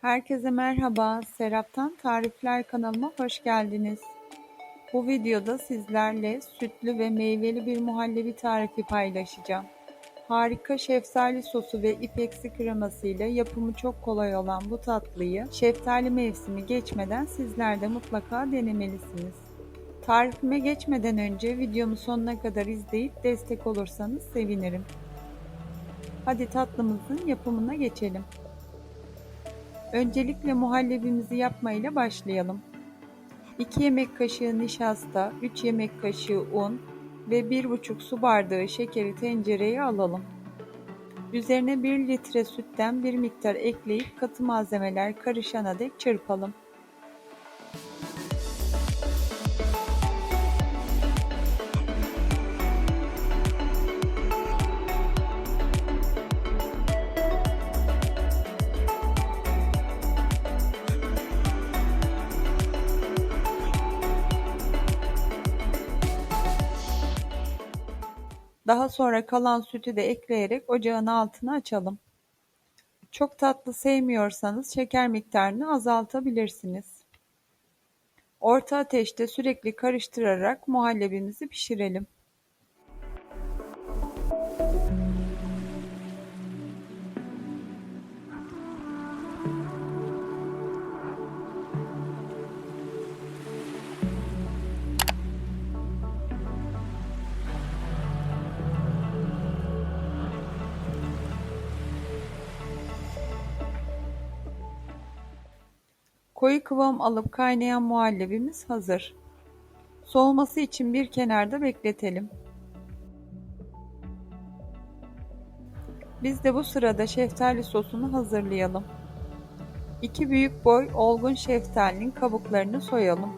Herkese merhaba, Serap'tan Tarifler kanalıma hoş geldiniz. Bu videoda sizlerle sütlü ve meyveli bir muhallebi tarifi paylaşacağım. Harika şeftali sosu ve ipeksi kreması ile yapımı çok kolay olan bu tatlıyı şeftali mevsimi geçmeden sizler de mutlaka denemelisiniz. Tarifime geçmeden önce videomu sonuna kadar izleyip destek olursanız sevinirim. Hadi tatlımızın yapımına geçelim. Öncelikle muhallebimizi yapmayla başlayalım. 2 yemek kaşığı nişasta, 3 yemek kaşığı un ve 1,5 su bardağı şekeri tencereye alalım. Üzerine 1 litre sütten bir miktar ekleyip katı malzemeler karışana dek çırpalım. Daha sonra kalan sütü de ekleyerek ocağın altını açalım. Çok tatlı sevmiyorsanız şeker miktarını azaltabilirsiniz. Orta ateşte sürekli karıştırarak muhallebimizi pişirelim. Koyu kıvam alıp kaynayan muhallebimiz hazır. Soğuması için bir kenarda bekletelim. Biz de bu sırada şeftali sosunu hazırlayalım. 2 büyük boy olgun şeftalinin kabuklarını soyalım.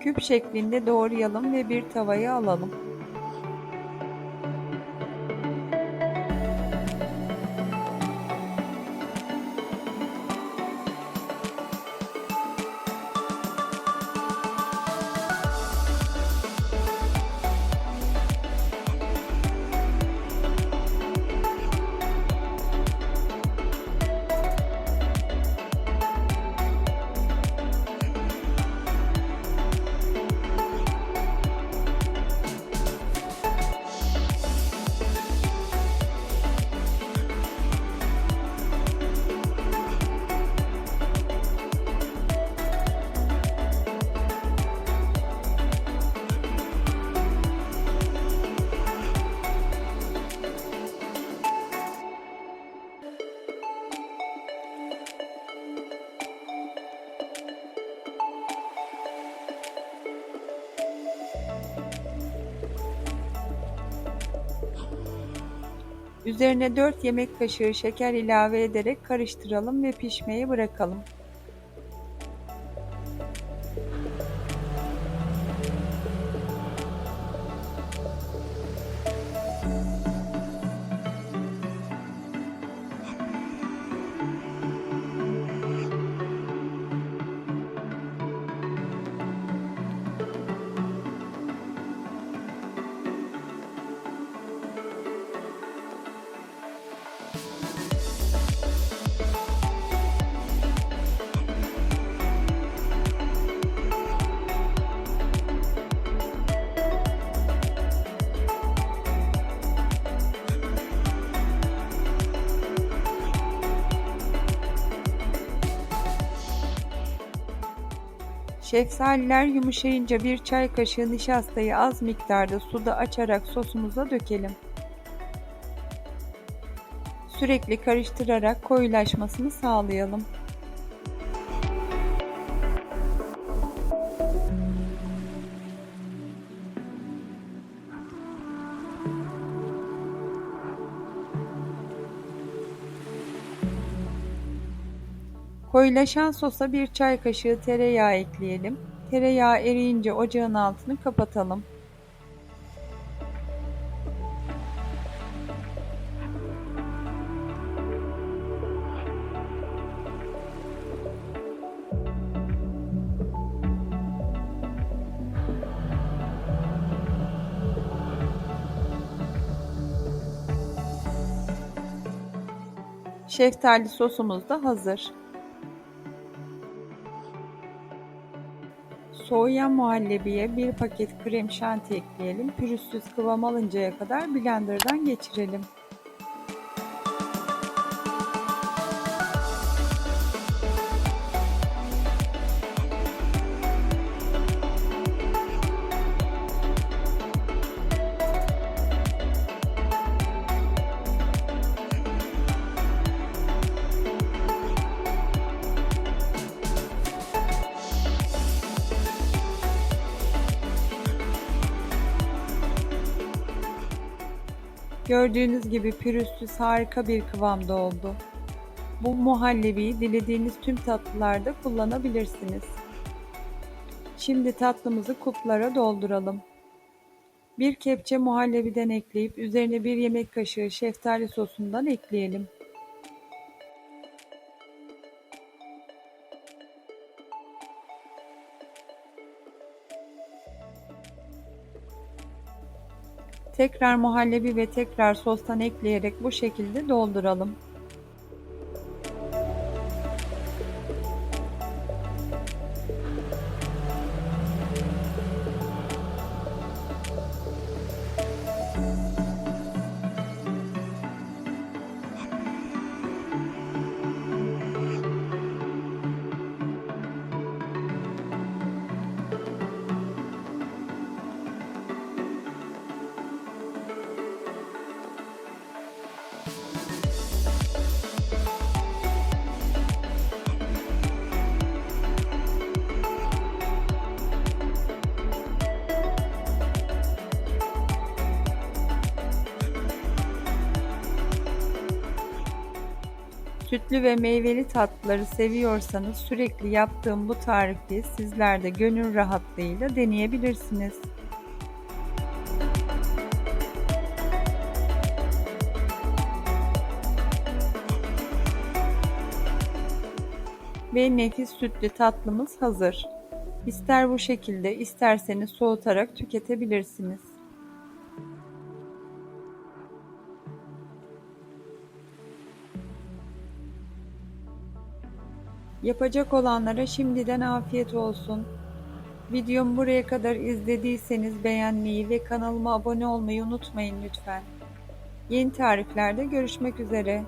Küp şeklinde doğrayalım ve bir tavaya alalım. Üzerine 4 yemek kaşığı şeker ilave ederek karıştıralım ve pişmeye bırakalım. Şeftaliler yumuşayınca bir çay kaşığı nişastayı az miktarda suda açarak sosumuza dökelim. Sürekli karıştırarak koyulaşmasını sağlayalım. Koyulaşan sosa bir çay kaşığı tereyağı ekleyelim. Tereyağı eriyince ocağın altını kapatalım. Şeftali sosumuz da hazır. Soğuyan muhallebiye bir paket krem şanti ekleyelim. Pürüzsüz kıvam alıncaya kadar blenderdan geçirelim. Gördüğünüz gibi pürüzsüz harika bir kıvamda oldu. Bu muhallebiyi dilediğiniz tüm tatlılarda kullanabilirsiniz. Şimdi tatlımızı kuplara dolduralım. Bir kepçe muhallebiden ekleyip üzerine bir yemek kaşığı şeftali sosundan ekleyelim. Tekrar muhallebi ve tekrar sostan ekleyerek bu şekilde dolduralım. Sütlü ve meyveli tatlıları seviyorsanız sürekli yaptığım bu tarifi sizler de gönül rahatlığıyla deneyebilirsiniz. Ve nefis sütlü tatlımız hazır. İster bu şekilde isterseniz soğutarak tüketebilirsiniz. Yapacak olanlara şimdiden afiyet olsun. Videomu buraya kadar izlediyseniz beğenmeyi ve kanalıma abone olmayı unutmayın lütfen. Yeni tariflerde görüşmek üzere.